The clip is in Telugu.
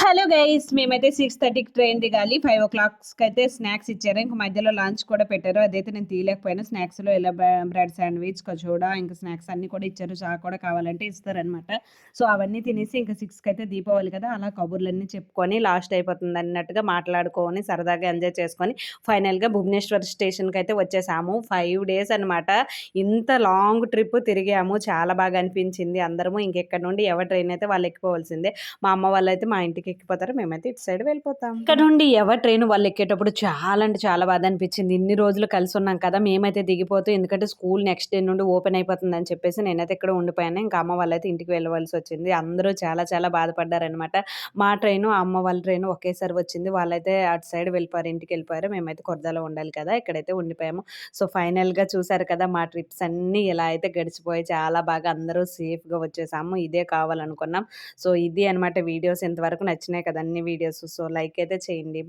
హలో గైస్ మేమైతే సిక్స్ థర్టీకి ట్రైన్ దిగాలి. ఫైవ్ ఓ క్లాక్స్కి అయితే స్నాక్స్ ఇచ్చారు. ఇంకా మధ్యలో లంచ్ కూడా పెట్టారు. అదైతే నేను తీయలేకపోయాను. స్నాక్స్లో ఇలా బ్రెడ్ శాండ్విచ్ కచోడా ఇంకా స్నాక్స్ అన్ని కూడా ఇచ్చారు. చా కూడా కావాలంటే ఇస్తారనమాట సో అవన్నీ తినేసి ఇంకా సిక్స్కి అయితే దీపావళి కదా అలా కబుర్లన్నీ చెప్పుకొని లాస్ట్ అయిపోతుంది అన్నట్టుగా మాట్లాడుకొని సరదాగా ఎంజాయ్ చేసుకొని ఫైనల్గా భువనేశ్వర్ స్టేషన్కి అయితే వచ్చేసాము. ఫైవ్ డేస్ అనమాట ఇంత లాంగ్ ట్రిప్ తిరిగాము. చాలా బాగా అనిపించింది అందరము. ఇంకెక్కడ నుండి ఎవరి ట్రైన్ అయితే వాళ్ళు ఎక్కిపోవాల్సిందే. మా అమ్మ వాళ్ళు అయితే మా ఇంటికి ఎక్కిపోతారు మేమైతే ఇటు సైడ్ వెళ్ళిపోతాం. ఇక్కడ నుండి ఎవరి ట్రైన్ వాళ్ళు ఎక్కేటప్పుడు చాలా అంటే చాలా బాధ అనిపించింది. ఇన్ని రోజులు కలిసి ఉన్నాం కదా మేమైతే దిగిపోతూ ఎందుకంటే స్కూల్ నెక్స్ట్ డే నుండి ఓపెన్ అయిపోతుంది అని చెప్పేసి నేనైతే ఇక్కడ ఉండిపోయాను. ఇంకా అమ్మ వాళ్ళైతే ఇంటికి వెళ్ళవలసి వచ్చింది. అందరూ చాలా చాలా బాధపడ్డారనమాట మా ట్రైన్ అమ్మ వాళ్ళ ట్రైన్ ఒకేసారి వచ్చింది. వాళ్ళైతే అటు సైడ్ వెళ్ళిపోయారు ఇంటికి వెళ్ళిపోయారు. మేమైతే కొరదాలో ఉండాలి కదా ఇక్కడైతే ఉండిపోయాము. సో ఫైనల్గా చూసారు కదా మా ట్రిప్స్ అన్నీ ఇలా అయితే గడిచిపోయి చాలా బాగా అందరూ సేఫ్గా వచ్చేసాము. ఇదే కావాలనుకున్నాం. సో ఇది అనమాట వీడియోస్ ఇంతవరకు నచ్చినాయి కదా అన్ని వీడియోస్. సో లైక్ అయితే చేయండి.